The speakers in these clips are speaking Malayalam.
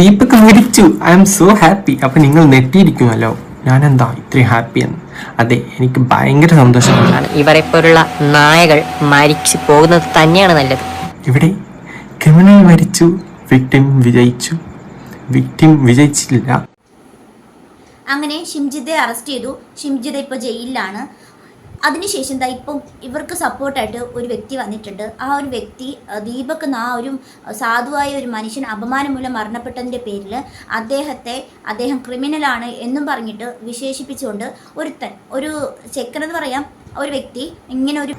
ദീപക് മരിച്ചു. ഐ എം സോ ഹാപ്പി അപ്പൊ നിങ്ങൾ നെട്ടിയിരിക്കുമല്ലോ എന്താ ഇത്രയും ഹാപ്പി എന്ന്? അതെ എനിക്ക് ഭയങ്കര സന്തോഷമാണ് ഇവരെ പോലുള്ള നായകൾ മരിച്ചു പോകുന്നത് തന്നെയാണ് നല്ലത്. ഇവിടെ ക്രിമിനൽ മരിച്ചു വിക്ടിം വിജയിച്ചു. വിക്ടിം വിജയിച്ചില്ല. അങ്ങനെ ഷിംജിത്തെ അറസ്റ്റ് ചെയ്തു. ഷിംജിത ഇപ്പോൾ ജയിലിലാണ്. അതിനുശേഷം ദാ ഇപ്പം ഇവർക്ക് സപ്പോർട്ടായിട്ട് ഒരു വ്യക്തി വന്നിട്ടുണ്ട്. ആ ഒരു വ്യക്തി ദീപക് എന്ന ആ ഒരു സാധുവായ ഒരു മനുഷ്യൻ അപമാനം മൂലം മരണപ്പെട്ടതിന്റെ പേരിൽ അദ്ദേഹത്തെ അദ്ദേഹം ക്രിമിനലാണ് എന്നും പറഞ്ഞിട്ട് വിശേഷിപ്പിച്ചുകൊണ്ട് ഒരുത്തൻ ഒരു ചെക്കനെന്ന് പറയാം ഒരു വ്യക്തി ഇങ്ങനെ ഒരു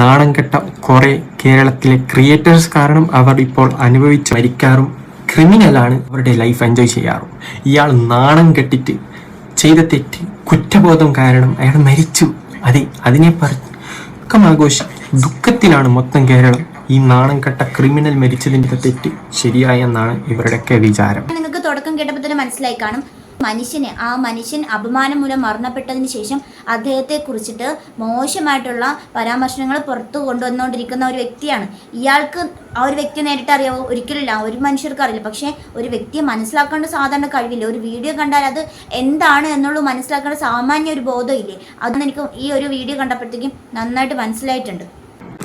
നാണം കെട്ട കുറെ കേരളത്തിലെ ക്രിയേറ്റേഴ്സ് കാരണം അവർ ഇപ്പോൾ അനുഭവിച്ച് മരിക്കാറും ക്രിമിനലാണ് അവരുടെ ലൈഫ് എൻജോയ് ചെയ്യാറും. ഇയാൾ നാണം കെട്ടിട്ട് ചെയ്ത തെറ്റ് കുറ്റബോധം കാരണം അയാൾ മരിച്ചു. അതെ അതിനെ പറക്കം ആഘോഷിക്കും ദുഃഖത്തിലാണ് മൊത്തം കേരളം. ഈ നാണം കെട്ട ക്രിമിനൽ മരിച്ചതിന്റെ തെറ്റ് ശരിയായെന്നാണ് ഇവരുടെയൊക്കെ വിചാരം. നിങ്ങൾക്ക് തുടക്കം കേട്ടപ്പോൾ തന്നെ മനസ്സിലായി കാണും. മനുഷ്യനെ ആ മനുഷ്യൻ അപമാനം മൂലം മരണപ്പെട്ടതിന് ശേഷം അദ്ദേഹത്തെ കുറിച്ചിട്ട് മോശമായിട്ടുള്ള പരാമർശങ്ങൾ പുറത്തു കൊണ്ടുവന്നുകൊണ്ടിരിക്കുന്ന ഒരു വ്യക്തിയാണ്. ഇയാൾക്ക് ആ ഒരു വ്യക്തിയെ നേരിട്ട് അറിയാവോ? ഒരിക്കലില്ല ഒരു മനുഷ്യർക്ക് അറിയില്ല. പക്ഷേ ഒരു വ്യക്തിയെ മനസ്സിലാക്കേണ്ട സാധാരണ കഴിവില്ല. ഒരു വീഡിയോ കണ്ടാൽ അത് എന്താണ് എന്നുള്ളത് മനസ്സിലാക്കേണ്ട സാമാന്യ ഒരു ബോധമില്ലേ? അതൊന്നും എനിക്ക് ഈ ഒരു വീഡിയോ കണ്ടപ്പോഴത്തേക്കും നന്നായിട്ട് മനസ്സിലായിട്ടുണ്ട്.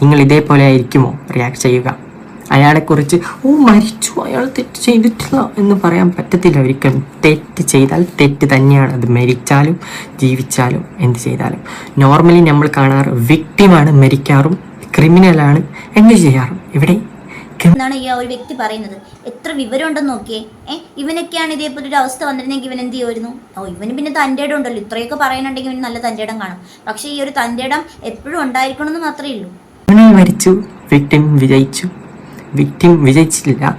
നിങ്ങൾ ഇതേപോലെ ആയിരിക്കുമോ? റിയാക്ട് ചെയ്യുക. അയാളെക്കുറിച്ച് ഓ മരിച്ചു അയാൾ തെറ്റ് ചെയ്തിട്ടില്ല എന്ന് പറയാൻ പറ്റത്തില്ല ഒരിക്കലും. തെറ്റ് ചെയ്താൽ തെറ്റ് തന്നെയാണ്. അത് മരിച്ചാലും ജീവിച്ചാലും എന്ത് ചെയ്താലും. നോർമലി നമ്മൾ കാണാറ് വിക്ടിമാണ് മരിക്കാറും ക്രിമിനലാണ് എന്ത് ചെയ്യാറും. ഇവിടെ എന്നാണ് ഈ ഒരു വ്യക്തി പറയുന്നത്? എത്ര വിവരം ഉണ്ടെന്ന് നോക്കിയേ. ഏ ഇവനൊക്കെയാണ് ഇതേപോലെ ഒരു അവസ്ഥ വന്നിരുന്നെങ്കിൽ ഇവൻ എന്ത് ചെയ്യുമായിരുന്നു? ഓ ഇവന് പിന്നെ തന്റെ ഇടം ഉണ്ടല്ലോ. ഇത്രയൊക്കെ പറയാനുണ്ടെങ്കിൽ ഇവന് നല്ല തന്റെ ഇടം കാണും. പക്ഷേ ഈ ഒരു തന്റെ ഇടം എപ്പോഴും ഉണ്ടായിരിക്കണം എന്ന് മാത്രമേ ഉള്ളൂ. മരിച്ചു വിക്ടിം വിജയിച്ചു. വിക്ടിം വിജയിച്ചില്ല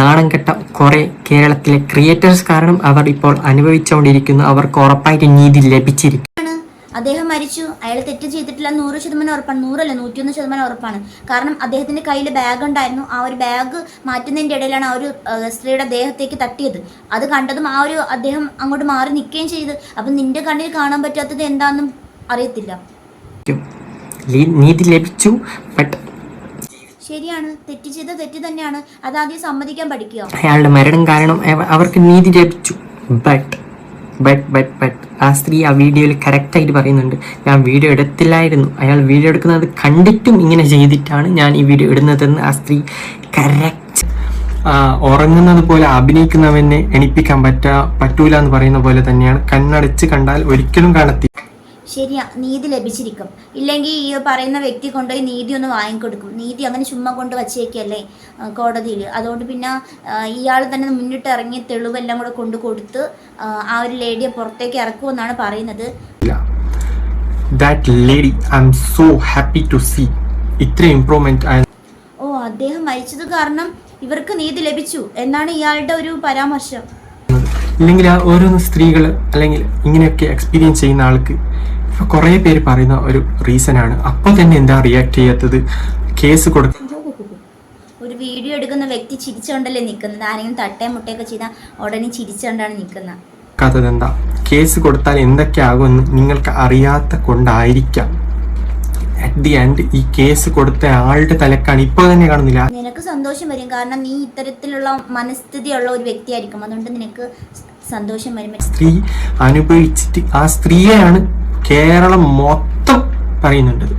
നാണം കെട്ട കുറെ കേരളത്തിലെ ക്രിയേറ്റേഴ്സ് കാരണം അവർ ഇപ്പോൾ അനുഭവിച്ചുകൊണ്ടിരിക്കുന്നു. അവർക്ക് ഉറപ്പായിട്ട് നീതി ലഭിച്ചിരിക്കും അദ്ദേഹം മരിച്ചു. അയാൾ തെറ്റ് ചെയ്തിട്ടില്ല. നൂറ് ശതമാനം ഉറപ്പാണ്. നൂറല്ല? നൂറ്റിയൊന്ന് ശതമാനം ഉറപ്പാണ്. കാരണം അദ്ദേഹത്തിന്റെ കയ്യിൽ ബാഗ് ഉണ്ടായിരുന്നു. ആ ഒരു ബാഗ് മാറ്റുന്നതിന്റെ ഇടയിലാണ് ആ ഒരു സ്ത്രീയുടെ ദേഹത്തേക്ക് തട്ടിയത്. അത് കണ്ടതും ആ ഒരു അദ്ദേഹം അങ്ങോട്ട് മാറി നിൽക്കുകയും ചെയ്തു. അപ്പം നിന്റെ കണ്ണിൽ കാണാൻ പറ്റാത്തത് എന്താണെന്നും അറിയത്തില്ല. നീതി ലഭിച്ചു. ബട്ട് ശരിയാണ്. തെറ്റ് ചെയ്ത തെറ്റ് തന്നെയാണ്. അതാദ്യം സമ്മതിക്കാൻ പഠിക്കുക. അയാളുടെ മരണം കാരണം അവർക്ക് നീതി ലഭിച്ചു. ബട്ട് ബട്ട് ബട്ട് ബട്ട് ആ സ്ത്രീ ആ വീഡിയോയിൽ കറക്റ്റായിട്ട് പറയുന്നുണ്ട്. ഞാൻ വീഡിയോ എടുത്തില്ലായിരുന്നു. അയാൾ വീഡിയോ എടുക്കുന്നത് കണ്ടിട്ടും ഇങ്ങനെ ചെയ്തിട്ടാണ് ഞാൻ ഈ വീഡിയോ ഇടുന്നതെന്ന് ആ സ്ത്രീ കറക്റ്റ് ഉറങ്ങുന്നത് പോലെ അഭിനയിക്കുന്നവനെ എണിപ്പിക്കാൻ പറ്റാ പറ്റൂല എന്ന് പറയുന്ന പോലെ തന്നെയാണ്. കണ്ണടച്ച് കണ്ടാൽ ഒരിക്കലും കാണത്തി ശരിയാ നീതി ലഭിച്ചിരിക്കും. ഇല്ലെങ്കിൽ ഈ പറയുന്ന വ്യക്തി കൊണ്ടുപോയി നീതി ഒന്ന് വാങ്ങിക്കൊടുക്കും. നീതി അങ്ങനെ ചുമ്മാ കൊണ്ട് വച്ചേക്കല്ലേ കോടതിയിൽ അതുകൊണ്ട് പിന്നെ ഇയാൾ തന്നെ മുന്നിട്ട് ഇറങ്ങി തെളിവെല്ലാം കൂടെ കൊണ്ട് കൊടുത്ത് ആ, ഒരു ലേഡിയെ പുറത്തേക്ക് ഇറക്കുമെന്നാണ് പറയുന്നത്. That lady I'm so happy to see ഇത്ര ഇംപ്രൂവ്മെന്റ് ഓ അദ്ദേഹം മരിച്ചത് കാരണം ഇവർക്ക് നീതി ലഭിച്ചു എന്നാണ് ഇയാളുടെ ഒരു പരാമർശം. ഇല്ലെങ്കിൽ ആ ഓരോന്ന് സ്ത്രീകൾ അല്ലെങ്കിൽ ഇങ്ങനെയൊക്കെ എക്സ്പീരിയൻസ് ചെയ്യുന്ന ആൾക്ക് കുറേ പേര് പറയുന്ന ഒരു റീസൺ ആണ്. അപ്പോൾ തന്നെ എന്താ റിയാക്ട് ചെയ്യാത്തത്? കേസ് കൊടുക്ക ഒരു വീഡിയോ എടുക്കുന്ന വ്യക്തി ചിരിച്ചുകൊണ്ടല്ലേ നിൽക്കുന്നത് ആരെങ്കിലും തട്ടേ മുട്ടയൊക്കെ ചെയ്താൽ ഉടനെ ചിരിച്ചുകൊണ്ടാണ് നിൽക്കുന്നത് കഥതെന്താ കേസ് കൊടുത്താൽ എന്തൊക്കെ ആകുമെന്ന് നിങ്ങൾക്ക് അറിയാത്ത കൊണ്ടായിരിക്കാം. അറ്റ് ദി എൻഡ് ഈ കേസ് കൊടുത്ത ആളുടെ തലക്കാണ് ഇപ്പൊ തന്നെ കാണുന്നില്ല. നിനക്ക് സന്തോഷം വരും. കാരണം നീ ഇത്തരത്തിലുള്ള മനസ്ഥിതിയുള്ള ഒരു വ്യക്തിയായിരിക്കും. അതുകൊണ്ട് നിനക്ക് സന്തോഷം വരും. സ്ത്രീ അനുഭവിച്ചിട്ട് ആ സ്ത്രീയെയാണ് കേരളം മൊത്തം പറയുന്നുണ്ടത്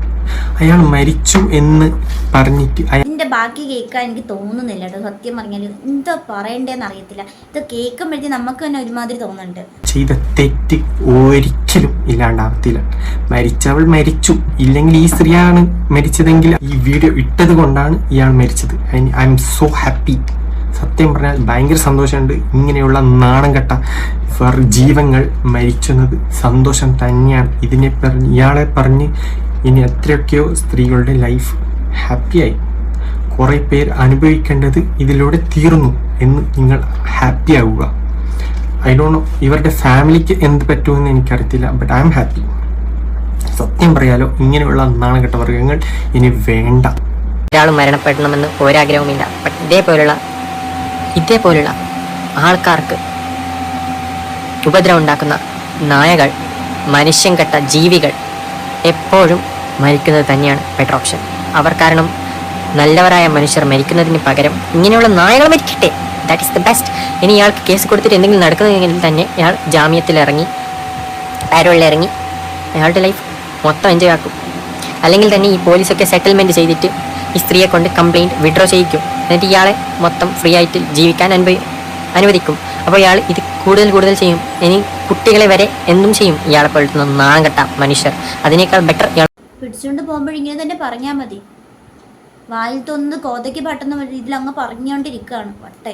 അയാൾ മരിച്ചു എന്ന് പറഞ്ഞിട്ട് എന്റെ ഇതിന്റെ ബാക്കി കേൾക്കാൻ എനിക്ക് തോന്നുന്നില്ല കേട്ടോ. സത്യം പറഞ്ഞാൽ എന്താ പറയണ്ടേന്ന് അറിയത്തില്ല. ഇത് കേൾക്കുമ്പോഴത്തേക്ക് നമുക്ക് തന്നെ ഒരുമാതിരി തോന്നുന്നുണ്ട്. ചെയ്ത തെറ്റ് ഒരിക്കലും ഇല്ലാണ്ടാവത്തില്ല. മരിച്ചവൾ മരിച്ചു. ഇല്ലെങ്കിൽ ഈ സ്ത്രീയാണ് മരിച്ചതെങ്കിൽ ഈ വീഡിയോ ഇട്ടത് കൊണ്ടാണ് ഇയാൾ മരിച്ചത്. I'm so happy. സത്യം പറഞ്ഞാൽ ഭയങ്കര സന്തോഷമുണ്ട്. ഇങ്ങനെയുള്ള നാണം കെട്ട ജീവങ്ങൾ മരിച്ചെന്നത് സന്തോഷം തന്നെയാണ്. ഇതിനെ പറഞ്ഞ് ഇയാളെ പറഞ്ഞ് ഇനി എത്രയൊക്കെയോ സ്ത്രീകളുടെ ലൈഫ് ഹാപ്പിയായി കുറേ പേർ അനുഭവിക്കേണ്ടത് ഇതിലൂടെ തീർന്നു എന്ന് നിങ്ങൾ ഹാപ്പി ആവുക. ഐ ഡോ നോ ഇവരുടെ ഫാമിലിക്ക് എന്ത് പറ്റുമെന്ന് എനിക്കറിയത്തില്ല ബട്ട് ഐ എം ഹാപ്പി സത്യം പറയാലോ ഇങ്ങനെയുള്ള നാണകെട്ട വർഗങ്ങൾ ഇനി വേണ്ട. ഒരാൾ മരണപ്പെടണമെന്ന് ഒരാഗ്രഹവുമില്ല ഇതേപോലുള്ള ഇതേപോലുള്ള ആൾക്കാർക്ക് ഉപദ്രവം ഉണ്ടാക്കുന്ന നായകൾ മനുഷ്യൻ കെട്ട ജീവികൾ എപ്പോഴും മരിക്കുന്നത് തന്നെയാണ് ബെറ്റർ ഓപ്ഷൻ അവർ കാരണം നല്ലവരായ മനുഷ്യർ മരിക്കുന്നതിന് പകരം ഇങ്ങനെയുള്ള നായകൾ മരിക്കട്ടെ. ദാറ്റ് ഇസ് ദ ബെസ്റ്റ് ഇനി ഇയാൾക്ക് കേസ് കൊടുത്തിട്ട് എന്തെങ്കിലും നടക്കുന്നതെങ്കിൽ തന്നെ ഇയാൾ ജാമ്യത്തിൽ ഇറങ്ങി പാരോളിൽ ഇറങ്ങി അയാളുടെ ലൈഫ് മൊത്തം എൻജോയ് ആക്കും. അല്ലെങ്കിൽ തന്നെ ഈ പോലീസൊക്കെ സെറ്റിൽമെന്റ് ചെയ്തിട്ട് ഈ സ്ത്രീയെ കൊണ്ട് കംപ്ലയിന്റ് വിഡ്രോ ചെയ്യിക്കും. എന്നിട്ട് ഇയാളെ മൊത്തം ഫ്രീ ആയിട്ട് ജീവിക്കാൻ അനുഭവി അനുവദിക്കും. അപ്പോൾ ഇയാൾ ഇത് കൂടുതൽ കൂടുതൽ ചെയ്യും. ഇനി കുട്ടികളെ വരെ എന്തും ചെയ്യും. ഇയാളെ പോലത്തെ നാണം കെട്ട മനുഷ്യർ. അതിനേക്കാൾ ബെറ്റർ ഇയാൾ പിടിച്ചുകൊണ്ട് പോകുമ്പോൾ ഇങ്ങനെ തന്നെ പറഞ്ഞാൽ മതി. വായിൽ തൊന്ന് കോതയ്ക്ക് പട്ടുന്ന അങ്ങ് പറഞ്ഞുകൊണ്ടിരിക്കുകയാണ് വട്ടെ.